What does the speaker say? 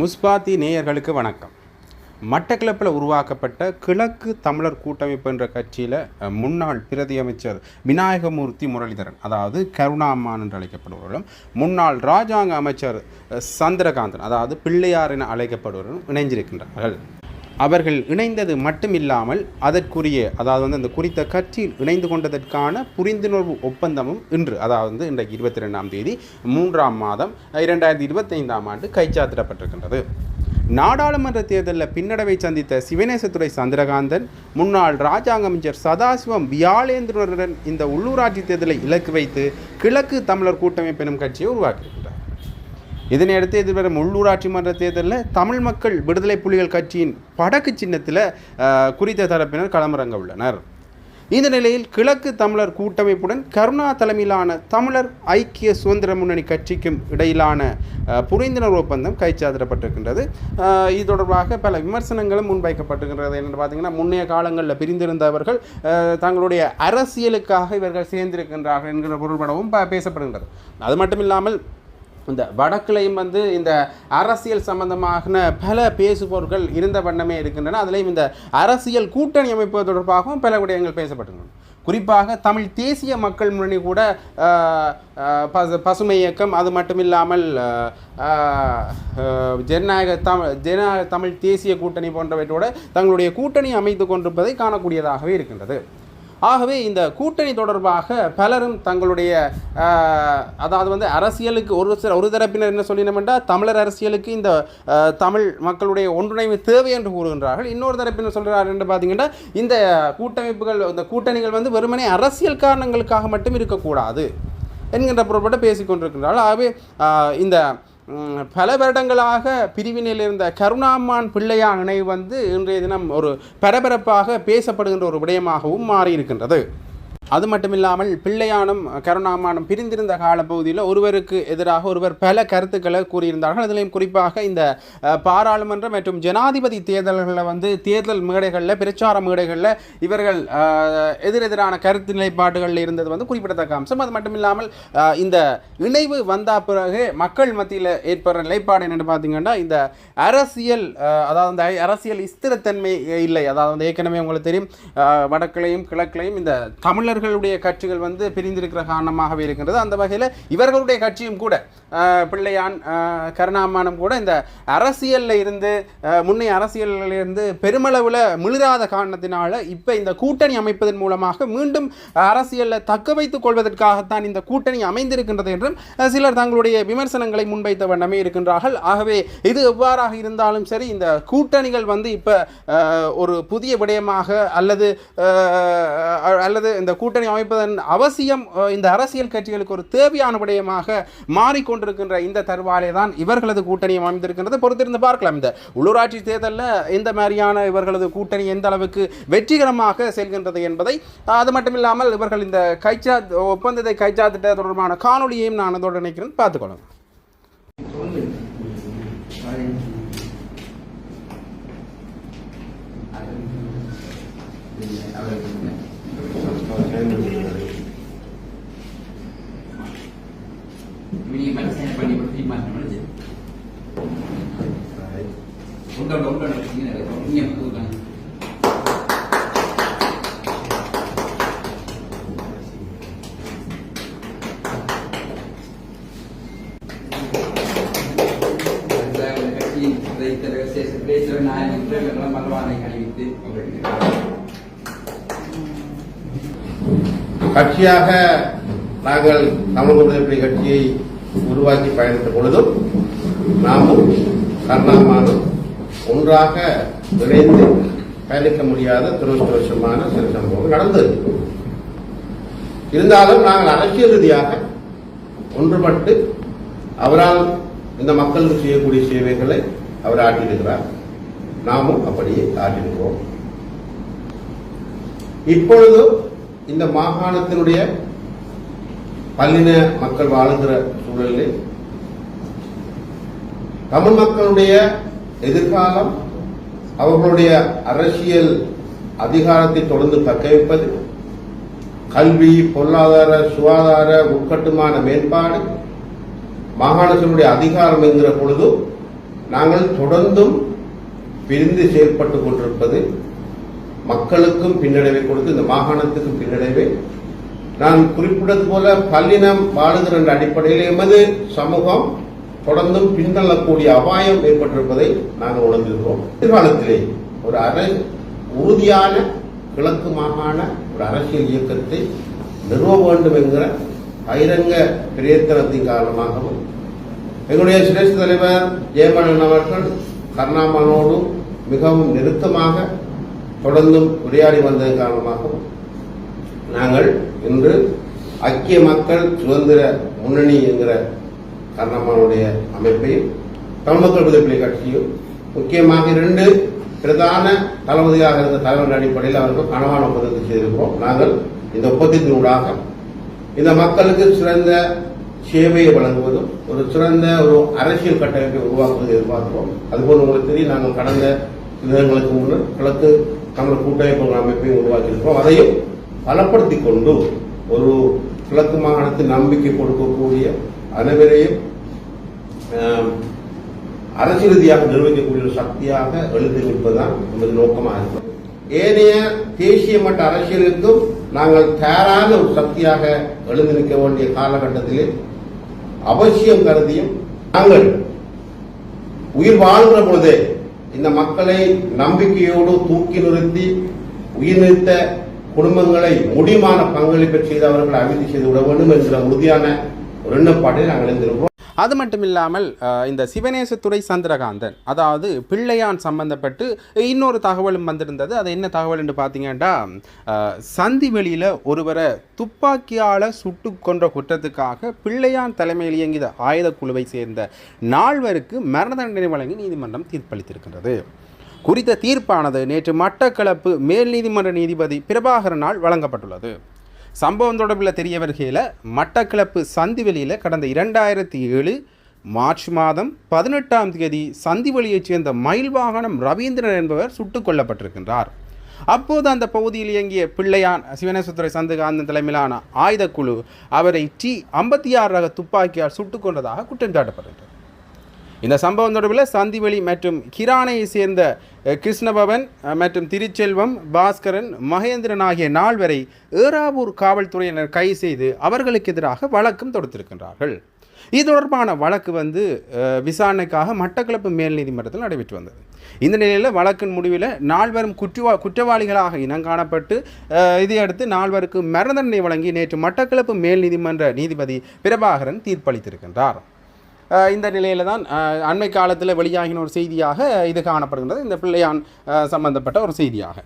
முஸ்பாத்தி நேயர்களுக்கு வணக்கம். மட்டக்கிளப்பில் உருவாக்கப்பட்ட கிழக்கு தமிழர் கூட்டமைப்பு என்ற கட்சியில் முன்னாள் பிரதி அமைச்சர் விநாயகமூர்த்தி முரளிதரன் அதாவது கருணாமான் என்று அழைக்கப்படுபவர்களும் முன்னாள் ராஜாங்க அமைச்சர் சந்திரகாந்தன் அதாவது பிள்ளையார் என அழைக்கப்படுபவர்களும் இணைஞ்சிருக்கின்றார்கள் அவர்கள் இணைந்தது மட்டுமில்லாமல் அதற்குரிய அதாவது வந்து அந்த குறித்த கட்சியில் இணைந்து கொண்டதற்கான புரிந்துணர்வு ஒப்பந்தமும் இன்று அதாவது வந்து இன்றைக்கு இருபத்தி ரெண்டாம் தேதி மூன்றாம் மாதம் இரண்டாயிரத்தி இருபத்தைந்தாம் ஆண்டு கைச்சாத்திடப்பட்டிருக்கின்றது. நாடாளுமன்ற தேர்தலில் பின்னடைவை சந்தித்த சிவநேசத்துறை சந்திரகாந்தன் முன்னாள் ராஜாங்க அமைச்சர் சதாசிவம் வியாழேந்திரனுடன் இந்த உள்ளூராட்சி தேர்தலை இலக்கு வைத்து கிழக்கு தமிழர் கூட்டமைப்பெனும் கட்சியை உருவாக்கியிருக்கிறார். இதனையடுத்து எதிர்வரும் உள்ளூராட்சி மன்ற தேர்தலில் தமிழ் மக்கள் விடுதலை புலிகள் கட்சியின் படக்கு சின்னத்தில் குறித்த தரப்பினர் களமிறங்க உள்ளனர். இந்த நிலையில் கிழக்கு தமிழர் கூட்டமைப்புடன் கருணா தலைமையிலான தமிழர் ஐக்கிய சுதந்திர முன்னணி கட்சிக்கும் இடையிலான புரிந்துணர்வு ஒப்பந்தம் கைச்சாதிடப்பட்டிருக்கின்றது இது தொடர்பாக பல விமர்சனங்களும் முன்வைக்கப்பட்டிருக்கின்றது. என்று பார்த்தீங்கன்னா முன்னைய காலங்களில் பிரிந்திருந்தவர்கள் தங்களுடைய அரசியலுக்காக இவர்கள் சேர்ந்திருக்கின்றார்கள் என்கிற பொருள்படவும் ப- பேசப்படுகின்றது. அது மட்டும் இல்லாமல் இந்த வடக்குலையும் வந்து இந்த அரசியல் சம்பந்தமான பல பேசுபவர்கள் இருந்த வண்ணமே இருக்கின்றன. அதிலையும் இந்த அரசியல் கூட்டணி அமைப்பு தொடர்பாகவும் பல விடயங்கள் பேசப்பட்டுள்ளன. குறிப்பாக தமிழ் தேசிய மக்கள் முன்னணி கூட பசு பசுமை இயக்கம் அது மட்டும் இல்லாமல் ஜனநாயக தமிழ் ஜனநாயக தமிழ் தேசிய கூட்டணி போன்றவற்றோடு தங்களுடைய கூட்டணி அமைத்து கொண்டிருப்பதை காணக்கூடியதாகவே இருக்கின்றது. ஆகவே இந்த கூட்டணி தொடர்பாக பலரும் தங்களுடைய அதாவது வந்து அரசியலுக்கு ஒரு சில ஒரு தரப்பினர் என்ன சொல்லினோம்னா தமிழர் அரசியலுக்கு இந்த தமிழ் மக்களுடைய ஒன்றிணைவு தேவை என்று கூறுகின்றார்கள். இன்னொரு தரப்பினர் சொல்கிறார் என்று பார்த்தீங்கன்னா இந்த கூட்டமைப்புகள் இந்த கூட்டணிகள் வந்து வெறுமனே அரசியல் காரணங்களுக்காக மட்டும் இருக்கக்கூடாது என்கின்ற பொருட்பட பேசிக்கொண்டிருக்கின்றால் ஆகவே இந்த பல வருடங்களாக பிரிவினையில் இருந்த கருணாம்மான் பிள்ளையார் நினைவு வந்து இன்றைய தினம் ஒரு பரபரப்பாக பேசப்படுகின்ற ஒரு விடயமாகவும் மாறியிருக்கின்றது. அது மட்டுமில்லாமல் பிள்ளையானும் கருணாமானும் பிரிந்திருந்த காலப்பகுதியில் ஒருவருக்கு எதிராக ஒருவர் பல கருத்துக்களை கூறியிருந்தார்கள். அதிலையும் குறிப்பாக இந்த பாராளுமன்றம் பாராளுமன்ற மற்றும் ஜனாதிபதி தேர்தல்களில் வந்து தேர்தல் மேடைகளில் பிரச்சார மேடைகளில் இவர்கள் எதிரெதிரான கருத்து நிலைப்பாடுகளில் இருந்தது வந்து குறிப்பிடத்தக்க அம்சம். அது மட்டும் இல்லாமல் இந்த இணைவு வந்த பிறகு மக்கள் மத்தியில் ஏற்படுற நிலைப்பாடு என்னென்னு பார்த்தீங்கன்னா இந்த அரசியல் அதாவது அந்த அரசியல் ஸ்திரத்தன்மை இல்லை. அதாவது வந்து ஏற்கனவே உங்களுக்கு தெரியும் வடக்குலையும் வடக்கிலையும் கிழக்கிலையும் இந்த இவர்களுடைய கட்சிகள் வந்து பிரிந்திருக்கிற காரணமாகவே இருக்கின்றது. அந்த வகையில் இவர்களுடைய கட்சியும் கூட பிள்ளையான் கருணாமானம் கூட இந்த அரசியலில் இருந்து முன்னைய அரசியலில் இருந்து பெருமளவில் மிளிராத காரணத்தினால இப்போ இந்த கூட்டணி அமைப்பதன் மூலமாக மீண்டும் அரசியலில் தக்க வைத்துக் கொள்வதற்காகத்தான் இந்த கூட்டணி அமைந்திருக்கின்றது என்றும் சிலர் தங்களுடைய விமர்சனங்களை முன்வைத்த வண்ணமே இருக்கின்றார்கள். ஆகவே இது எவ்வாறாக இருந்தாலும் சரி இந்த கூட்டணிகள் வந்து இப்போ ஒரு புதிய விடயமாக அல்லது அல்லது இந்த கூட்டணி அமைப்பதன் அவசியம் இந்த அரசியல் கட்சிகளுக்கு ஒரு தேவையான விடயமாக மாறிக்கொண்டிருக்கின்ற இந்த தருவாலே தான் இவர்களது கூட்டணி அமைந்திருக்கின்றது. பொறுத்திருந்து பார்க்கலாம். இந்த உள்ளூராட்சி தேர்தலில் இந்த மாதிரியான இவர்களது கூட்டணி எந்த அளவுக்கு வெற்றிகரமாக செல்கின்றது என்பதை அது மட்டும் இல்லாமல் இவர்கள் இந்த கைச்சா ஒப்பந்தத்தை கைச்சாத்திட்ட தொடர்பான காணொளியையும் நான் அதோடு நினைக்கிறேன் பார்த்துக்கொள்ளுங்க Ini ini മനസ്സിനെ പണി ഈ മാറ്റങ്ങൾ ചെയ്യും ഉണ്ടല്ലോ ഉണ്ടല്ലോ ഇങ്ങനെ ഇങ്ങനെ നോക്കാൻ ರೈತರ ವಿಶೇಷ ಬೇಸರ ನಾಯಕರೆಲ್ಲ ಮಲವಾಣಿ ಕಳೆಯುತ್ತೆ கட்சியாக நாங்கள் தமிழ் விடுதலை கட்சியை உருவாக்கி பயணித்த பொழுதும் நாமும் கர்ணாமானும் ஒன்றாக இணைந்து பயணிக்க முடியாத துரதிருஷ்டவசமான சில சம்பவம் நடந்தது. இருந்தாலும் நாங்கள் அரசியல் ரீதியாக ஒன்றுபட்டு அவரால் இந்த மக்களுக்கு செய்யக்கூடிய சேவைகளை அவர் ஆற்றியிருக்கிறார். நாமும் அப்படியே ஆற்றிருக்கிறோம் இப்பொழுதும் இந்த மாகாணத்தினுடைய பல்லின மக்கள் வாழுகிற சூழலில் தமிழ் மக்களுடைய எதிர்காலம் அவர்களுடைய அரசியல் அதிகாரத்தை தொடர்ந்து தக்க வைப்பது கல்வி பொருளாதார சுகாதார உட்கட்டுமான மேம்பாடு மாகாணத்தினுடைய அதிகாரம் என்கிற பொழுது நாங்கள் தொடர்ந்தும் பிரிந்து செயல்பட்டு கொண்டிருப்பது மக்களுக்கும் பின்னடைவை கொடுத்து இந்த மாகாணத்துக்கும் பின்னடைவை. நான் குறிப்பிட்டது போல பல்லினம் வாழுகிற என்ற அடிப்படையில் எமது சமூகம் தொடர்ந்தும் பின்தள்ளக்கூடிய அபாயம் ஏற்பட்டிருப்பதை நாங்கள் உணர்ந்திருக்கிறோம். எதிர்காலத்திலே ஒரு அரசு உறுதியான கிழக்கு மாகாண ஒரு அரசியல் இயக்கத்தை நிறுவ வேண்டும் என்கிற பகிரங்க பிரயத்தனத்தின் காரணமாகவும் எங்களுடைய சிரேஷ்ட தலைவர் ஜெயமணன் அவர்கள் கருணாமனோடு மிகவும் நெருக்கமாக தொடர்ந்தும் உரையாடி வந்ததன் காரணமாகவும் நாங்கள் இன்று ஐக்கிய மக்கள் சுதந்திர முன்னணி என்கிற கருணாமனுடைய அமைப்பையும் தமிழ் மக்கள் விடுதலை கட்சியும் முக்கியமாக இரண்டு பிரதான தளபதியாக இருந்த தலைவர்கள் அடிப்படையில் அவர்கள் கனவான ஒப்பந்தத்தை செய்திருக்கிறோம். நாங்கள் இந்த ஒப்பந்தத்தினூடாக இந்த மக்களுக்கு சிறந்த சேவையை வழங்குவதும் ஒரு சிறந்த ஒரு அரசியல் கட்டமைப்பை உருவாக்குவதை எதிர்பார்க்கிறோம். அதுபோல் உங்களுக்கு தெரியும் நாங்கள் கடந்த சில தினங்களுக்கு முன்னர் கிழக்கு தமிழ் கூட்டமைப்பு அமைப்பையும் உருவாக்கியிருக்கிறோம். அதையும் பலப்படுத்திக் கொண்டு ஒரு கிழக்கு மாகாணத்தில் நம்பிக்கை கொடுக்கக்கூடிய அனைவரையும் அரசியல் ரீதியாக நிர்வகிக்கக்கூடிய ஒரு சக்தியாக எழுந்து நிற்பதுதான் நமது நோக்கமாக இருக்கும் ஏனைய தேசிய மட்ட அரசியலுக்கும் நாங்கள் தயாரான ஒரு சக்தியாக எழுந்து நிற்க வேண்டிய காலகட்டத்திலே அவசியம் கருதியும் நாங்கள் உயிர் வாழ்கிற பொழுதே இந்த மக்களை நம்பிக்கையோடு தூக்கி நிறுத்தி உயிர் நிறுத்த குடும்பங்களை முடிமான பங்களிப்பை செய்து அவர்களை அமைதி செய்து விட வேண்டும் என்கிற உறுதியான ஒரு எண்ணப்பாட்டை நாங்கள் இருந்திருக்கிறோம். அது மட்டும் இல்லாமல் இந்த சிவநேசத்துறை சந்திரகாந்தன் அதாவது பிள்ளையான் சம்பந்தப்பட்டு இன்னொரு தகவலும் வந்திருந்தது. அது என்ன தகவல் என்று பார்த்தீங்கன்னா சந்தி வெளியில் ஒருவரை துப்பாக்கியால் சுட்டு கொன்ற குற்றத்துக்காக பிள்ளையான் தலைமையில் இயங்கிய ஆயுத குழுவை சேர்ந்த நால்வருக்கு மரண தண்டனை வழங்கி நீதிமன்றம் தீர்ப்பளித்திருக்கின்றது. குறித்த தீர்ப்பானது நேற்று மட்டக்களப்பு மேல் நீதிமன்ற நீதிபதி பிரபாகரனால் வழங்கப்பட்டுள்ளது. சம்பவம் தொடர்பில் தெரிய வருகையில் மட்டக்களப்பு சந்திவெளியில் கடந்த இரண்டாயிரத்தி ஏழு மார்ச் மாதம் பதினெட்டாம் தேதி சந்திவெளியைச் சேர்ந்த மயில் வாகனம் ரவீந்திரன் என்பவர் சுட்டுக் கொல்லப்பட்டிருக்கின்றார். அப்போது அந்த பகுதியில் இயங்கிய பிள்ளையான் சிவனேஸ்வரத்துறை சந்துகாந்தன் தலைமையிலான ஆயுதக்குழு அவரை டி ஐம்பத்தி ஆறு ரக துப்பாக்கியால் சுட்டுக் கொண்டதாக குற்றம் சாட்டப்பட்டது இந்த சம்பவம் தொடர்பில் சந்திவெளி மற்றும் கிரானையை சேர்ந்த கிருஷ்ணபவன் மற்றும் திருச்செல்வம் பாஸ்கரன் மகேந்திரன் ஆகிய நால்வரை ஏறாவூர் காவல்துறையினர் கைது செய்து அவர்களுக்கு எதிராக வழக்கும் தொடுத்திருக்கின்றார்கள். இது தொடர்பான வழக்கு வந்து விசாரணைக்காக மட்டக்களப்பு மேல் நீதிமன்றத்தில் நடைபெற்று வந்தது. இந்த நிலையில் வழக்கின் முடிவில் நால்வரும் குற்றவா குற்றவாளிகளாக இனங்காணப்பட்டு இதையடுத்து நால்வருக்கு மரண தண்டனை வழங்கி நேற்று மட்டக்களப்பு மேல் நீதிமன்ற நீதிபதி பிரபாகரன் தீர்ப்பளித்திருக்கின்றார். இந்த நிலையில் தான் அண்மை காலத்தில் வெளியாகின ஒரு செய்தியாக இது காணப்படுகின்றது. இந்த பிள்ளையான் சம்பந்தப்பட்ட ஒரு செய்தியாக.